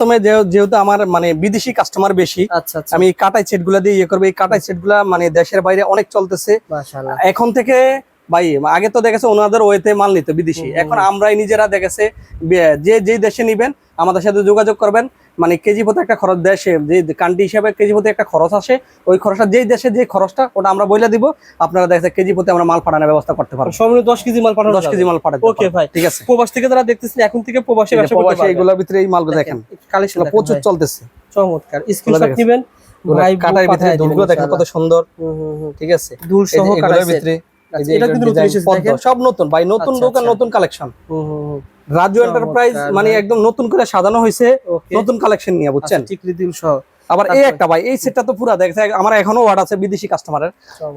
প্রথমে যেহেতু আমার মানে বিদেশি কাস্টমার বেশি আচ্ছা আচ্ছা। আমি কাটাই সেটগুলা দিয়ে ইয়ে করব। এই কাটাই সেটগুলা মানে দেশের বাইরে অনেক চলতেছে। এখন থেকে ভাই আগে তো দেখেছে ওনাদের ওয়েতে মাল নিত বিদেশি। এখন আমরাই নিজেরা দেখেছে যে যে যেই দেশে নিবেন আমাদের সাথে যোগাযোগ করবেন। মানে কেজি প্রতি একটা খরচ দেশে যে কান্ট্রি হিসাবে কেজি প্রতি একটা খরচ আসে ওই খরচটা যেই দেশে যে খরচটা ওটা আমরা বইলা দিব আপনারা দেখেছে কেজি প্রতি আমরা মাল পাঠানোর ব্যবস্থা করতে পারব। সর্বনিম্ন 10 কেজি মাল পাঠানো দশ কেজি মাল পাঠাতে ওকে ভাই। ঠিক আছে। প্রবাস থেকে যারা দেখতেছেন এখন থেকে প্রবাসী প্রবাসী এইগুলোর ভিতরে এই মালগুলো দেখেন কালেকশন প্রচুর চলতেছে। চমৎকার। স্ক্রিনশট দেখেন। নেবেন ভাই কাটার ভিতরে দুলগুলো দেখেন কত সুন্দর। ঠিক আছে। দুল সহ কাটার ভিতরে এটা কিন্তু দেখেন। সব নতুন ভাই নতুন আচ্ছা, দোকান আচ্ছা। নতুন কালেকশন হুম হুম। রাজু এন্টারপ্রাইজ মানে একদম নতুন করে সাজানো হয়েছে নতুন কালেকশন নিয়ে বুঝছেন? সহ। আবার এই একটা ভাই এই সেটটা তো পুরো দেখছে আমার এখনও অর্ডার আছে বিদেশি কাস্টমারের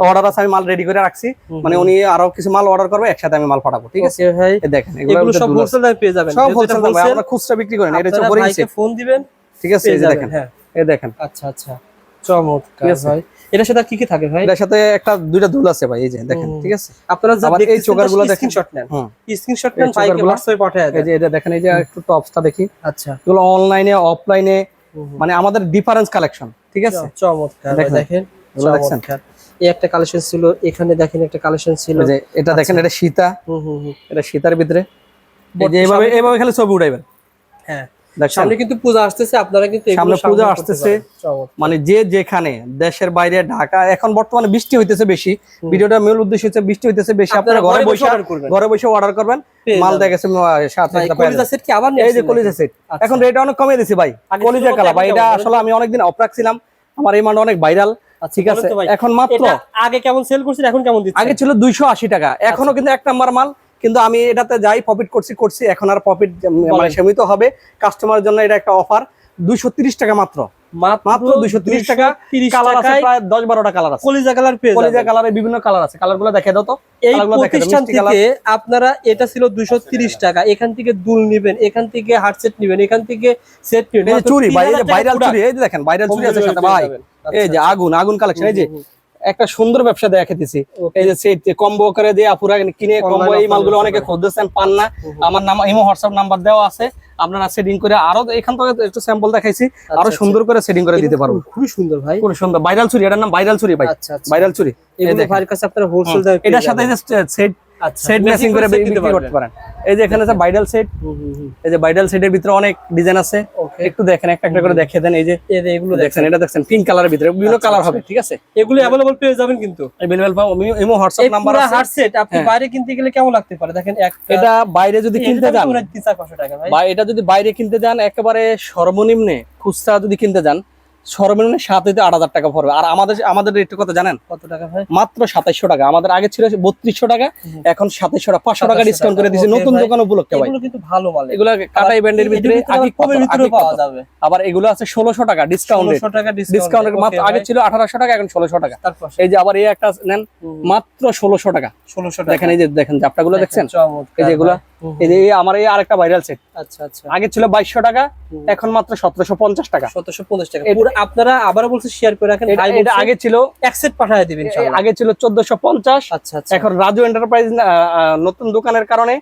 অর্ডার আছে আমি মাল রেডি করে রাখছি। মানে উনি আরও কিছু মাল অর্ডার করবে একসাথে আমি মাল পাঠাবো ঠিক আছে? ভাই। দেখেন এগুলো সব হোলসেল পেয়ে যাবেন। সব হোলসেল ভাই আমরা খুচরা বিক্রি করি না এটা হচ্ছে ফোন দিবেন ঠিক আছে এই দেখেন। হ্যাঁ। এই দেখেন। আচ্ছা আচ্ছা। চমৎকার? ভাই। এটার সাথে কি কি থাকে ভাই? এটার সাথে একটা দুইটা দুল আছে ভাই এই যে দেখেন ঠিক আছে? আপনারা যা এই দেখতেছেন চোকারগুলো দেখেন। স্ক্রিনশট নেন। স্ক্রিনশট নেন ভাইকে চোকারগুলো। হোয়াটসঅ্যাপে পাঠিয়ে এই যে এটা দেখেন এই যে একটু টপসটা দেখি। আচ্ছা। এগুলো অনলাইনে অফলাইনে। মানে আমাদের ডিফারেন্স কালেকশন ঠিক আছে? চমৎকার দেখেন। চমৎকার। এই একটা কালেকশন ছিল এখানে দেখেন একটা কালেকশন ছিল। যে এটা দেখেন এটা সীতা। হুম হুম এটা সীতার ভিতরে। এই যে বর্তমানে- এইভাবে এইভাবে খালি ছবি উঠাইবেন। হ্যাঁ। সামনে কিন্তু পূজা আসতেছে আপনারা কিন্তু সামনে পূজা আসতেছে। মানে যে যেখানে দেশের বাইরে ঢাকা এখন বর্তমানে বৃষ্টি হইতেছে বেশি। ভিডিওটার মূল উদ্দেশ্য হচ্ছে বৃষ্টি হইতেছে বেশি। আপনারা ঘরে বসে ঘরে বসে অর্ডার করবেন। মাল কলিজা set কি? আবার এই যে কলিজা সেট আচ্ছা। এখন রেট অনেক কমিয়ে দিছি ভাই। কলিজা কালা ভাই এটা আসলে আমি অনেকদিন অফ রাখছিলাম আমার এই মালটা অনেক ভাইরাল আচ্ছা, ঠিক আছে। এখন মাত্র আগে কেমন সেল করছেন এখন কেমন দিচ্ছেন? আগে ছিল দুইশো আশি টাকা। এখনও কিন্তু এক নাম্বার মাল। কিন্তু আমি এটাতে যাই প্রফিট করছি করছি এখন আর প্রফিট মানে সীমিত হবে। কাস্টমারের জন্য এটা একটা অফার দুইশো টাকা মাত্র। মাত্র 230 টাকা, কালার আছে প্রায় দশ বারোটা কালার আছে। কলিজা কালার পেয়ে কলিজা যাবেন। বিভিন্ন কালার আছে। দেখে দাও তো। এই প্রতিষ্ঠান থেকে আপনারা এটা ছিল দুইশো তিরিশ টাকা। এখান থেকে দুল নিবেন এখান থেকে হার্ট সেট নিবেন এখান থেকে সেট নিবেন। চুরি ভাই এই 3000 যে টাকা ভাইরাল চুরি এই দেখেন ভাইরাল চুরি আছে সাথে ভাই। এই যে আচ্ছা, আগুন আগুন কালেকশন এই যে একটা সুন্দর ব্যবসা দেখাতেছি দিছি এই যে সেই কম্বো করে দিয়ে আপুরা কিনে কম্বো এই মালগুলো অনেকে। খুঁজতেছেন পান না। আমার নাম ইমো হোয়াটসঅ্যাপ নাম্বার দেওয়া আছে। আপনারা সেটিং করে আরও এখান থেকে একটু স্যাম্পল দেখাইছি আরও আচ্ছা, সুন্দর করে সেটিং করে দিতে পারব। খুব- খুবই সুন্দর ভাই। খুব সুন্দর। ভাইরাল চুরি এটার নাম ভাইরাল চুরি ভাই। আচ্ছা আচ্ছা। ভাইরাল চুরি। এটার সাথে সেট আচ্ছা সেট ম্যাচিং করে set দিতে বিক্রি করতে পারবেন। পারেন এই যে এখানে আছে ভাইরাল সেট হুম, হুম, হুম। এই যে ভাইরাল সেটের ভিতরে অনেক ডিজাইন আছে ওকে একটু দেখেন একটা একটা করে দেখিয়ে দেন এই যে এই যে এগুলো দেখছেন এটা দেখছেন পিঙ্ক কালারের ভিতরে বিভিন্ন আচ্ছা, কালার আচ্ছা। হবে ঠিক আছে এগুলো অ্যাভেলেবল পেয়ে যাবেন কিন্তু अवेलेबल পাবো আমি ইমো এই হোয়াটসঅ্যাপ নাম্বার পুরো আছে হার্ট সেট আপনি হ্যাঁ। বাইরে কিনতে গেলে কেমন লাগতে পারে দেখেন একটা এটা বাইরে যদি কিনতে যান টাকা ভাই বা এটা যদি বাইরে কিনতে যান একেবারে সর্বনিম্নে খুচরা যদি কিনতে যান সর্বনিম্ন সাত হইতে আট হাজার টাকা পড়বে। আর আমাদের আমাদের রেট কত জানেন? কত টাকা ভাই? মাত্র সাতাইশশো টাকা। আমাদের আগে ছিল বত্রিশশো টাকা এখন সাতাইশশো টাকা পাঁচশো টাকা ডিসকাউন্ট করে দিয়েছি। okay নতুন দোকান উপলক্ষে ভাই। কিন্তু ভালো মাল এগুলো। কাটাই ব্যান্ডের ভিতরে আগে ভিতরে পাওয়া যাবে। আবার এগুলো আছে ষোলোশো টাকা ডিসকাউন্ট টাকা ডিসকাউন্ট মাত্র আগে ছিল আঠারোশো টাকা এখন ষোলোশো টাকা। এই যে আবার এই একটা নেন মাত্র ষোলোশো টাকা। ষোলোশো টাকা। দেখেন এই যে দেখেন জাপটাগুলো দেখছেন? এই যে এগুলা হুম, এই আমার এই আরেকটা ভাইরাল সেট আচ্ছা আচ্ছা। আগে ছিল বাইশশো টাকা এখন মাত্র সতেরোশো পঞ্চাশ টাকা। 1750 টাকা। পুরো আপনারা আবারও বলছে শেয়ার করে রাখেন এটা আগে ছিল এক সেট পাঠিয়ে দিবেন ইনশাআল্লাহ। আগে ছিল চোদ্দশো পঞ্চাশ। আচ্ছা আচ্ছা। এখন রাজু এন্টারপ্রাইজ নতুন দোকানের কারণে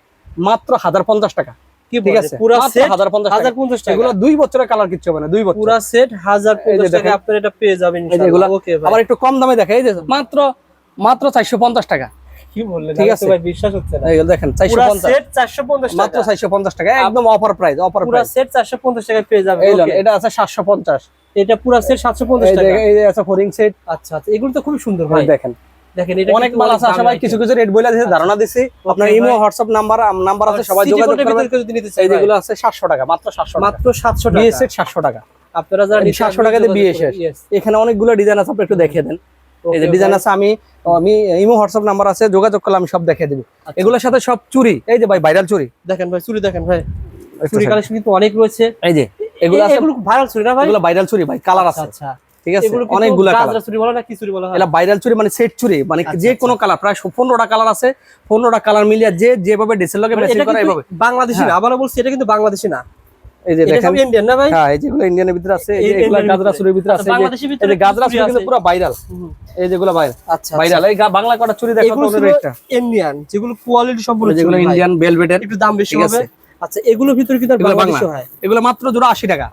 মাত্র হাজার পঞ্চাশ টাকা। কি ঠিক আছে? পুরো মাত্র সেট হাজার পঞ্চাশ টাকা। 1050 টাকা। এগুলো দুই বছরের কালার কিচ্ছু হবে না দুই বছর। পুরো সেট 1050 টাকা। আপনারা এটা পেয়ে যাবেন ইনশাআল্লাহ। ওকে আবার একটু কম দামে দেখে এই যে মাত্র মাত্র চারশো পঞ্চাশ টাকা। কি বললেন? ঠিক ঠিক আছে। আছে। ভাই বিশ্বাস হচ্ছে না। এই দেখেন চারশো পুরো পঞ্চাশ। সেট 450 মাত্র টাকা। চারশো পঞ্চাশ টাকা একদম অফার প্রাইস অফার পুরো সেট 450 টাকা পেয়ে যাবেন। এই এটা আছে সাতশো পঞ্চাশ। এটা পুরো সেট 750 টাকা। এই যে আছে ফোরিং সেট আচ্ছা আচ্ছা এগুলো তো খুবই সুন্দর ভাই। দেখেন। দেখেন এটা অনেক মাল আছে সবাই কিছু কিছু রেট বলে দিয়েছে ধারণা দিছি। আপনার ইমো হোয়াটসঅ্যাপ নাম্বার নাম্বার আছে সবাই যোগাযোগ করবেন। এই যেগুলো আছে সাতশো টাকা মাত্র সাতশো টাকা। মাত্র 700 টাকা। বিএস সেট সাতশো টাকা। আপনারা যারা এই নিতে 700 টাকা দিয়ে এখানে অনেকগুলো ডিজাইন আছে আপনি একটু দেখিয়ে দেন। এই যে ডিজাইন আছে আমি আমি ইমো হোয়াটসঅ্যাপ নাম্বার আছে যোগাযোগ করলে আমি সব দেখিয়ে দেবো। আচ্ছা। এগুলোর সাথে সব চুরি। এই যে ভাই ভাইরাল চুরি। দেখেন ভাই চুরি দেখেন ভাই। চুরি কালেকশন কিন্তু অনেক রয়েছে। এই যে এগুলো আছে এগুলো ভাইরাল চুরি না ভাই? এগুলো ভাইরাল চুরি ভাই কালার আছে। আচ্ছা। ঠিক আছে? অনেকগুলো কালার চুরি বলে না কি চুরি বলা হয়? এগুলা ভাইরাল চুরি মানে সেট চুরি। মানে আচ্ছা, যে কোনো কালার প্রায় পনেরোটা কালার আছে। পনেরোটা কালার মিলিয়ে যে যেভাবে লগে মানে ম্যাচিং বাংলাদেশি না আবারও বলছি এটা কিন্তু বাংলাদেশি না। এই যে দেখেন ইন্ডিয়ান না ভাই? হ্যাঁ এই যেগুলো ইন্ডিয়ানের ভিতরে আছে এই যে এই এগুলা Indian-এর গাজরা চুরির ভিতরে। আচ্ছা, আছে এই যে- বাংলাদেশের এই ভিতরে যে গাজরা চুরি চুরি কিন্তু পুরো ভাইরাল এই যেগুলো ভাইরাল আচ্ছা ভাইরাল এই বাংলা কটা চুরি দেখো তো রেটটা ইন্ডিয়ান যেগুলো কোয়ালিটি সম্পূর্ণ যেগুলো ইন্ডিয়ান একটু দাম বেশি হবে। আচ্ছা এগুলোর ভিতরে কিন্তু বাংলাদেশি হয়। এগুলো মাত্র জোড়া আশি টাকা।